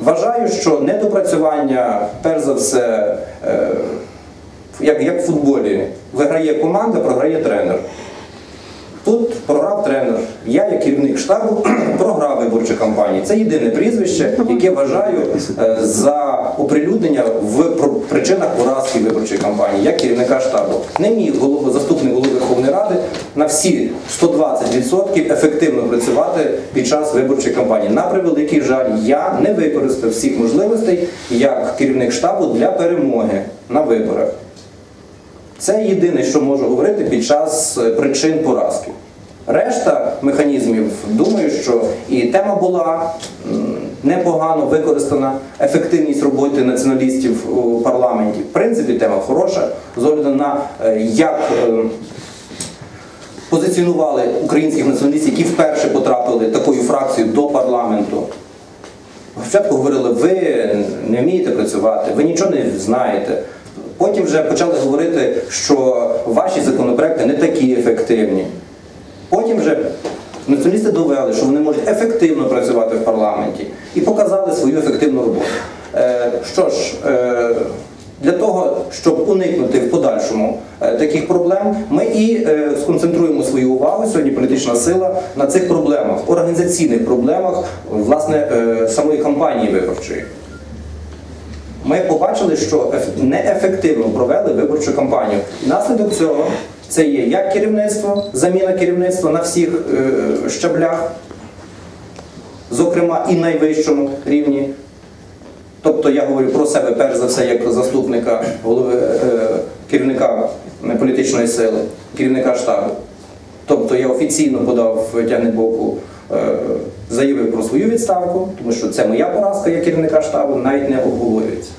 Вважаю, що недопрацювання, перш за все, е, як, як в футболі, виграє команда, програє тренер. Тут програв тренер. Я, як керівник штабу, програв виборчу кампанію. Це єдине прізвище, яке вважаю е, за оприлюднення в причинах поразки виборчої кампанії, як керівника штабу. Не міг голова, заступник голови на всі 120% ефективно працювати під час виборчої кампанії. На превеликий жаль, я не використав всіх можливостей як керівник штабу для перемоги на виборах. Це єдине, що можу говорити під час е, причин поразки. Решта механізмів, думаю, що і тема була непогано використана, ефективність роботи націоналістів у парламенті. В принципі, тема хороша, з огляду на е, як е, позиціонували українських націоналістів, які вперше потрапили такою фракцією до парламенту. Спочатку говорили, ви не вмієте працювати, ви нічого не знаєте. Потім вже почали говорити, що ваші законопроекти не такі ефективні. Потім вже націоналісти довели, що вони можуть ефективно працювати в парламенті і показали свою ефективну роботу. Е, що ж, е, для того, щоб уникнути в подальшому е, таких проблем, ми і увагу сьогодні політична сила на цих проблемах, організаційних проблемах власне е, самої кампанії виборчої. Ми побачили, що неефективно провели виборчу кампанію. Наслідок цього це є як керівництво, заміна керівництва на всіх е, щаблях, зокрема і найвищому рівні. Тобто я говорю про себе перш за все як заступника голови е, керівника політичної сили, керівника штабу. Тобто я офіційно подав Тягнебоку, боку заявив про свою відставку, тому що це моя поразка як керівника штабу, навіть не обговорюється.